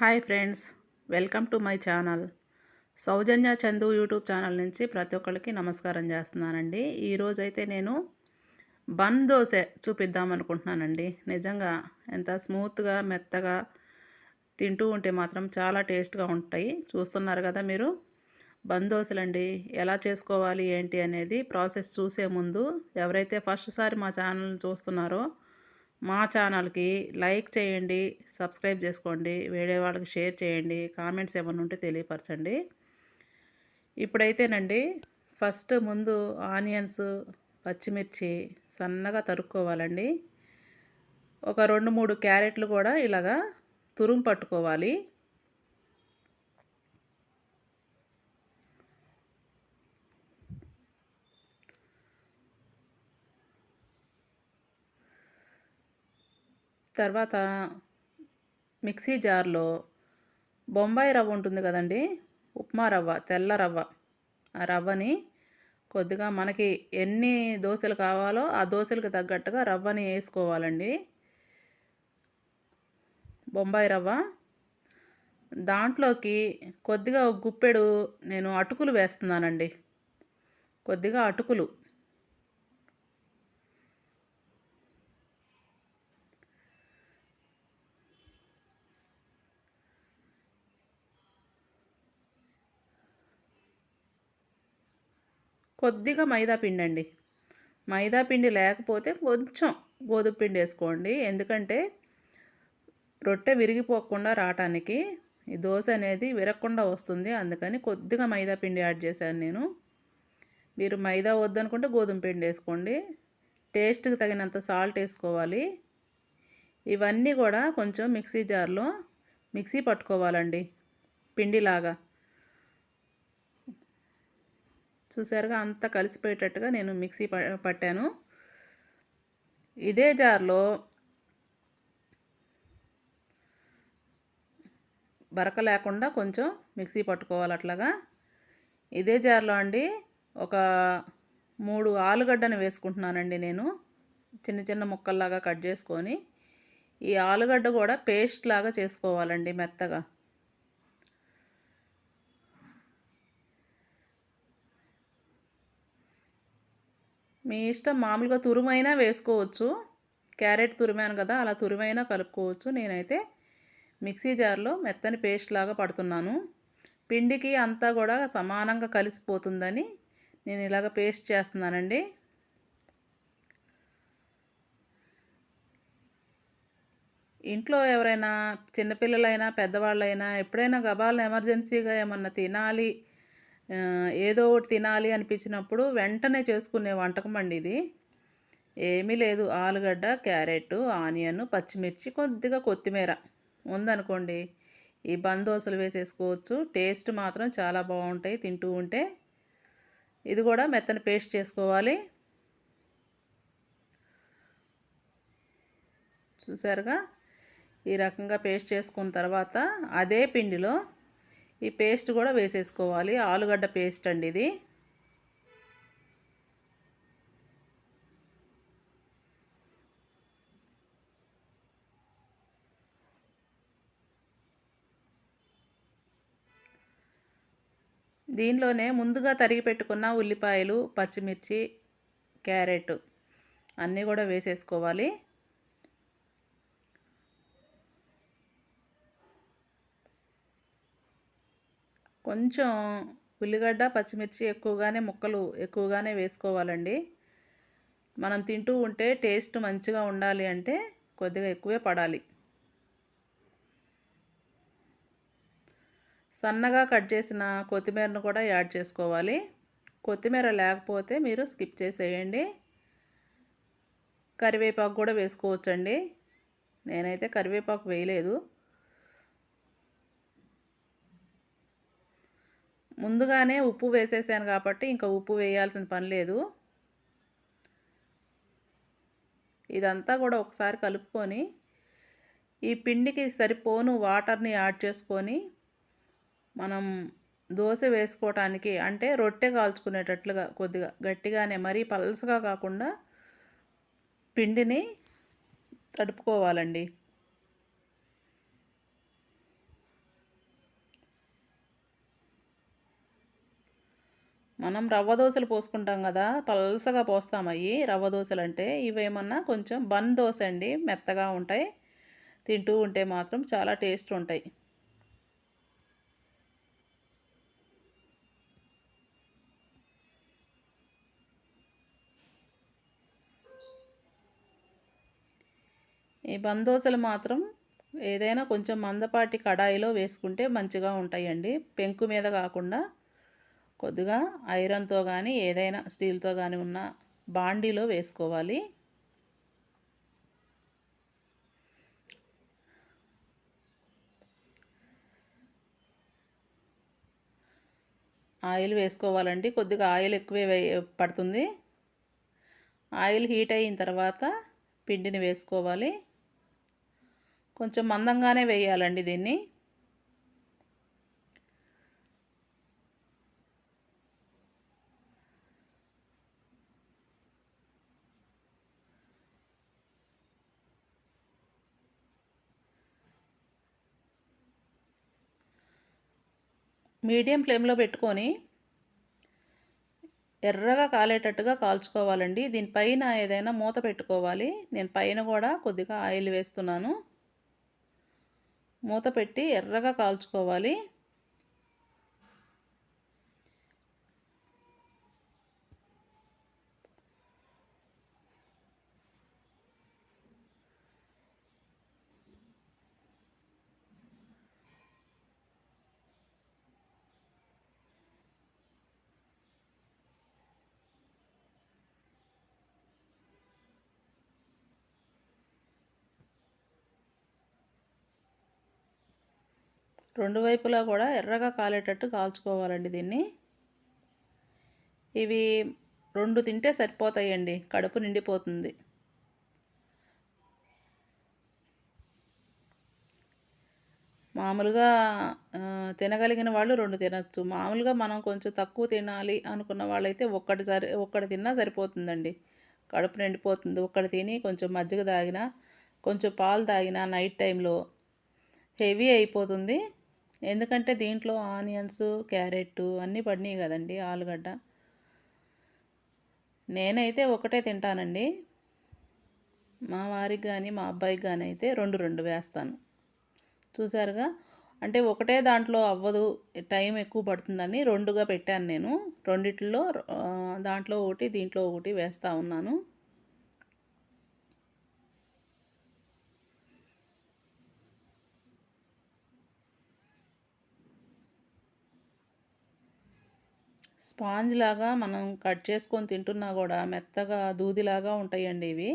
Hi friends welcome to my channel. Soujanya Chandu YouTube channel నుంచి ప్రతి ఒక్కరికి నమస్కారం చేస్తున్నానండి. ఈరోజైతే నేను బన్ దోశ చూపిద్దాం అనుకుంటున్నానండి నిజంగా ఎంత స్మూత్గా మెత్తగా తింటూ ఉంటే మాత్రం చాలా టేస్ట్గా ఉంటాయి. చూస్తున్నారు కదా మీరు? బన్ దోశలండి. ఎలా చేసుకోవాలి ఏంటి అనేది ప్రాసెస్ చూసే ముందు ఎవరైతే ఫస్ట్ సారి మా ఛానల్ చూస్తున్నారో మా ఛానల్కి లైక్ చేయండి సబ్స్క్రైబ్ చేసుకోండి వేరే వాళ్ళకి షేర్ చేయండి కామెంట్స్ ఏమైనా ఉంటే తెలియపరచండి. ఇప్పుడైతేనండి ఫస్ట్ ముందు ఆనియన్స్ పచ్చిమిర్చి సన్నగా తరుక్కోవాలండి. ఒక రెండు మూడు క్యారెట్లు కూడా ఇలాగా తురుము పట్టుకోవాలి. తర్వాత మిక్సీ జార్లో బొంబాయి రవ్వ ఉంటుంది కదండి? ఉప్మా రవ్వ తెల్ల రవ్వ. ఆ రవ్వని కొద్దిగా మనకి ఎన్ని దోశలు కావాలో ఆ దోశలకు తగ్గట్టుగా రవ్వని వేసుకోవాలండి. బొంబాయి రవ్వ. దాంట్లోకి కొద్దిగా గుప్పెడు నేను అటుకులు వేస్తున్నానండి. కొద్దిగా అటుకులు. కొద్దిగా మైదా పిండి అండి మైదా పిండి లేకపోతే కొంచెం గోధుమ పిండి వేసుకోండి. ఎందుకంటే రొట్టె విరిగిపోకుండా రావటానికి ఈ దోశ అనేది విరగకుండా వస్తుంది. అందుకని కొద్దిగా మైదా పిండి యాడ్ చేశాను నేను. మీరు మైదా వద్దనుకుంటే గోధుమ పిండి వేసుకోండి. టేస్ట్కి తగినంత సాల్ట్ వేసుకోవాలి. ఇవన్నీ కూడా కొంచెం మిక్సీ జార్లో మిక్సీ పట్టుకోవాలండి. పిండిలాగా. చూసారుగా అంతా కలిసిపోయేటట్టుగా నేను మిక్సీ పట్టాను. ఇదే జార్లో బరక లేకుండా కొంచెం మిక్సీ పట్టుకోవాలి అట్లాగా. ఇదే జార్లో అండి ఒక మూడు ఆలుగడ్డను వేసుకుంటున్నానండి నేను. చిన్న చిన్న ముక్కల్లాగా కట్ చేసుకొని. ఈ ఆలుగడ్డ కూడా పేస్ట్ లాగా చేసుకోవాలండి మెత్తగా. మీ ఇష్టం మామూలుగా తురుమైనా వేసుకోవచ్చు. క్యారెట్ తురిమాను కదా అలా తురిమైనా కలుపుకోవచ్చు. నేనైతే మిక్సీ జార్లో మెత్తని పేస్ట్ లాగా పడుతున్నాను. పిండికి అంతా కూడా సమానంగా కలిసిపోతుందని నేను ఇలాగ పేస్ట్ చేస్తున్నానండి. ఇంట్లో ఎవరైనా చిన్నపిల్లలైనా పెద్దవాళ్ళైనా ఎప్పుడైనా గబాలను ఎమర్జెన్సీగా ఏమన్నా తినాలి ఏదో ఒకటి తినాలి అనిపించినప్పుడు వెంటనే చేసుకునే వంటకం అండి ఇది. ఏమీ లేదు. ఆలుగడ్డ క్యారెట్ ఆనియన్ పచ్చిమిర్చి కొద్దిగా కొత్తిమీర. ఉందనుకోండి ఈ బందోసలు వేసేసుకోవచ్చు. టేస్ట్ మాత్రం చాలా బాగుంటాయి. తింటూ ఉంటే ఇది కూడా మెత్తని పేస్ట్ చేసుకోవాలి. చూసారుగా? ఈ రకంగా పేస్ట్ చేసుకున్న తర్వాత అదే పిండిలో ఈ పేస్ట్ కూడా వేసేసుకోవాలి. ఆలుగడ్డ పేస్ట్ అండి ఇది. దీనిలోనే ముందుగా తరిగి పెట్టుకున్న ఉల్లిపాయలు పచ్చిమిర్చి క్యారెట్ అన్నీ కూడా వేసేసుకోవాలి. కొంచెం ఉల్లిగడ్డ పచ్చిమిర్చి ఎక్కువగానే ముక్కలు ఎక్కువగానే వేసుకోవాలండి. మనం తింటూ ఉంటే టేస్ట్ మంచిగా ఉండాలి అంటే కొద్దిగా ఎక్కువే పడాలి. సన్నగా కట్ చేసిన కొత్తిమీరను కూడా యాడ్ చేసుకోవాలి. కొత్తిమీర లేకపోతే మీరు స్కిప్ చేసేయండి. కరివేపాకు కూడా వేసుకోవచ్చండి. నేనైతే కరివేపాకు వేయలేదు. ముందుగానే ఉప్పు వేసేసాను కాబట్టి ఇంకా ఉప్పు వేయాల్సిన పని లేదు. ఇదంతా కూడా ఒకసారి కలుపుకొని ఈ పిండికి సరిపోను వాటర్ని యాడ్ చేసుకొని మనం దోశ వేసుకోవటానికి అంటే రొట్టె కాల్చుకునేటట్లుగా కొద్దిగా గట్టిగానే మరీ పలసగా కాకుండా పిండిని తడుపుకోవాలండి. మనం రవ్వ దోశలు పోసుకుంటాం కదా పల్సగా పోస్తాం అవి. రవ్వ దోశలు అంటే ఇవేమన్నా కొంచెం బన్ దోశ అండి మెత్తగా ఉంటాయి. తింటూ ఉంటే మాత్రం చాలా టేస్ట్ ఉంటాయి. ఈ బందోసలు మాత్రం ఏదైనా కొంచెం మందపాటి కడాయిలో వేసుకుంటే మంచిగా ఉంటాయండి. పెంకు మీద కాకుండా కొద్దిగా ఐరన్తో కానీ ఏదైనా స్టీల్తో కానీ ఉన్న బాండీలో వేసుకోవాలి. ఆయిల్ వేసుకోవాలండి. కొద్దిగా ఆయిల్ ఎక్కువే పడుతుంది. ఆయిల్ హీట్ అయిన తర్వాత పిండిని వేసుకోవాలి. కొంచెం మందంగానే వేయాలండి దీన్ని. మీడియం ఫ్లేమ్లో పెట్టుకొని ఎర్రగా కాలేటట్టుగా కాల్చుకోవాలండి. దీనిపైన ఏదైనా మూత పెట్టుకోవాలి. నేను పైన కూడా కొద్దిగా ఆయిల్ వేస్తున్నాను. మూత పెట్టి ఎర్రగా కాల్చుకోవాలి. రెండు వైపులా కూడా ఎర్రగా కాలేటట్టు కాల్చుకోవాలండి దీన్ని. ఇవి రెండు తింటే సరిపోతాయండి. కడుపు నిండిపోతుంది. మామూలుగా తినగలిగిన వాళ్ళు రెండు తినచ్చు. మామూలుగా మనం కొంచెం తక్కువ తినాలి అనుకున్న వాళ్ళైతే ఒక్కటి సరి ఒక్కటి తిన్నా సరిపోతుందండి. కడుపు నిండిపోతుంది. ఒక్కటి తిని కొంచెం మజ్జిగ తాగినా కొంచెం పాలు తాగినా నైట్ టైంలో హెవీ అయిపోతుంది. ఎందుకంటే దీంట్లో ఆనియన్స్ క్యారెట్ అన్నీ పడినాయి కదండి ఆలుగడ్డ. నేనైతే ఒకటే తింటానండి. మా వారికి కానీ మా అబ్బాయికి కానీ అయితే రెండు రెండు వేస్తాను. చూసారుగా అంటే ఒకటే దాంట్లో అవ్వదు టైం ఎక్కువ పడుతుందని రెండుగా పెట్టాను నేను. రెండిట్లో దాంట్లో ఒకటి దీంట్లో ఒకటి వేస్తూ ఉన్నాను. స్పాంజ్ లాగా మనం కట్ చేసుకొని తింటున్నా కూడా మెత్తగా దూదిలాగా ఉంటాయండి ఇవి.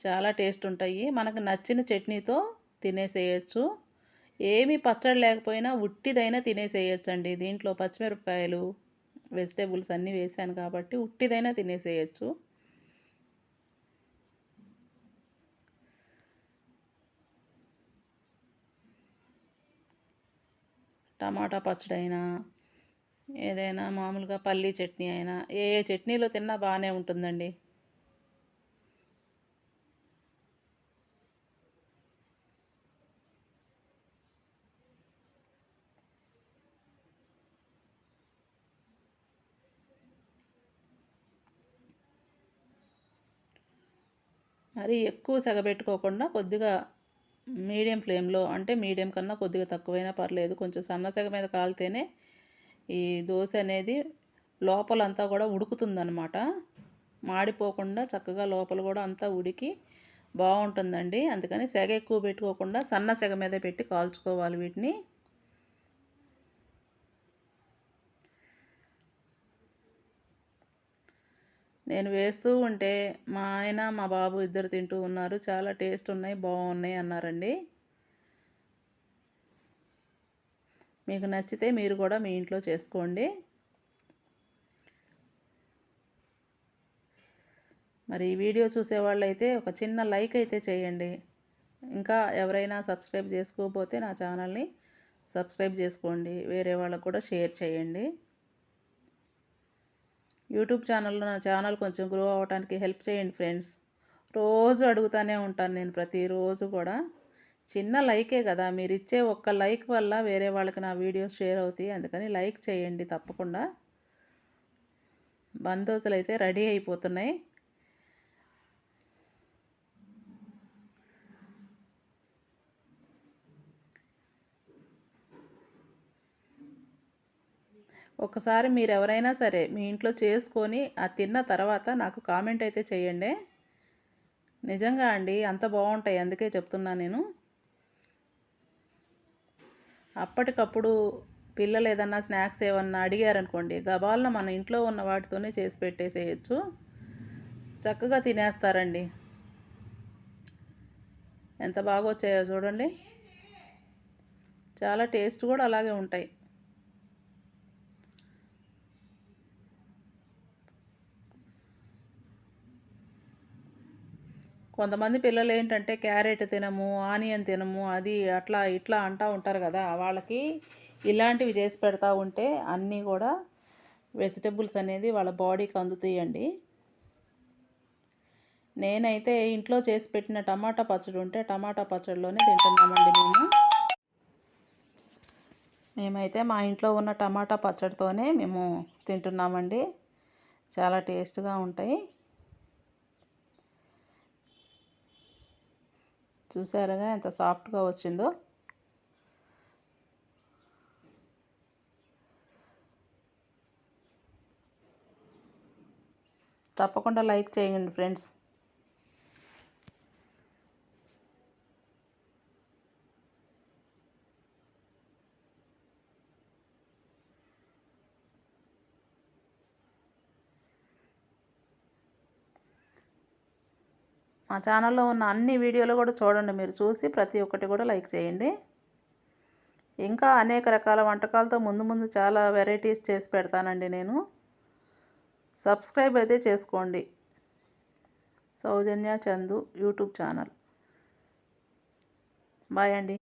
చాలా టేస్ట్ ఉంటాయి. మనకు నచ్చిన చట్నీతో తినేసేయచ్చు. ఏమి పచ్చడి లేకపోయినా ఉట్టిదైనా తినేసేయచ్చండి. దీంట్లో పచ్చిమిరపకాయలు వెజిటేబుల్స్ అన్నీ వేసాను కాబట్టి ఉట్టిదైనా తినేసేయచ్చు. టమాటా పచ్చడైనా ఏదైనా మామూలుగా పల్లీ చట్నీ అయినా ఏ ఏ చట్నీలో తిన్నా బాగానే ఉంటుందండి. మరి ఎక్కువ సెగబెట్టుకోకుండా కొద్దిగా మీడియం ఫ్లేమ్లో అంటే మీడియం కన్నా కొద్దిగా తక్కువైనా పర్లేదు కొంచెం సన్న సెగ మీద కాలితేనే ఈ దోశ అనేది లోపలంతా కూడా ఉడుకుతుందనమాట మాడిపోకుండా చక్కగా లోపల కూడా అంతా ఉడికి బాగుంటుందండి. అందుకని సెగ ఎక్కువ పెట్టుకోకుండా సన్న సెగ మీద పెట్టి కాల్చుకోవాలి వీటిని. నేను వేస్తూ ఉంటే మా ఆయన మా బాబు ఇద్దరు తింటూ ఉన్నారు. చాలా టేస్ట్ ఉన్నాయి బాగున్నాయి అన్నారండి. మీకు నచ్చితే మీరు కూడా మీ ఇంట్లో చేసుకోండి. మరి ఈ వీడియో చూసేవాళ్ళైతే ఒక చిన్న లైక్ అయితే చేయండి. ఇంకా ఎవరైనా సబ్స్క్రైబ్ చేసుకోకపోతే నా ఛానల్ని సబ్స్క్రైబ్ చేసుకోండి. వేరే వాళ్ళకు కూడా షేర్ చేయండి. యూట్యూబ్ ఛానల్లో నా ఛానల్ కొంచెం గ్రో అవ్వడానికి హెల్ప్ చేయండి ఫ్రెండ్స్. రోజు అడుగుతూనే ఉంటాను నేను ప్రతిరోజు కూడా. చిన్న లైకే కదా! మీరు ఇచ్చే ఒక్క లైక్ వల్ల వేరే వాళ్ళకి నా వీడియోస్ షేర్ అవుతాయి. అందుకని లైక్ చేయండి తప్పకుండా. బందోసులు అయితే రెడీ అయిపోతున్నాయి. ఒకసారి మీరు ఎవరైనా సరే మీ ఇంట్లో చేసుకొని ఆ తిన్న తర్వాత నాకు కామెంట్ అయితే చేయండి. నిజంగా అండి అంత బాగుంటాయి. అందుకే చెప్తున్నా నేను. అప్పటికప్పుడు పిల్లలు ఏదన్నా స్నాక్స్ ఏమన్నా అడిగారనుకోండి గబాలను మన ఇంట్లో ఉన్న వాటితోనే చేసి పెట్టేసేయచ్చు. చక్కగా తినేస్తారండి. ఎంత బాగా వచ్చాయో చూడండి. చాలా టేస్ట్ కూడా అలాగే ఉంటాయి. కొంతమంది పిల్లలు ఏంటంటే క్యారెట్ తినము ఆనియన్ తినము అది అట్లా ఇట్లా అంటూ ఉంటారు కదా వాళ్ళకి ఇలాంటివి చేసి పెడతా ఉంటే అన్నీ కూడా వెజిటబుల్స్ అనేది వాళ్ళ బాడీకి అందుతాయండి. నేనైతే ఇంట్లో చేసి పెట్టిన టమాటా పచ్చడి ఉంటే టమాటా పచ్చడిలోనే తింటున్నామండి మేము. మేమైతే మా ఇంట్లో ఉన్న టమాటా పచ్చడితోనే మేము తింటున్నామండి. చాలా టేస్ట్గా ఉంటాయి. చూసారుగా ఎంత సాఫ్ట్గా వచ్చిందో. తప్పకుండా లైక్ చేయండి ఫ్రెండ్స్. మా ఛానల్లో ఉన్న అన్ని వీడియోలు కూడా చూడండి. మీరు చూసి ప్రతి ఒక్కటి కూడా లైక్ చేయండి. ఇంకా అనేక రకాల వంటకాలతో ముందు ముందు చాలా వెరైటీస్ చేసి పెడతానండి నేను. సబ్స్క్రైబ్ అయితే చేసుకోండి. Soujanya Chandu YouTube channel. Bye అండి.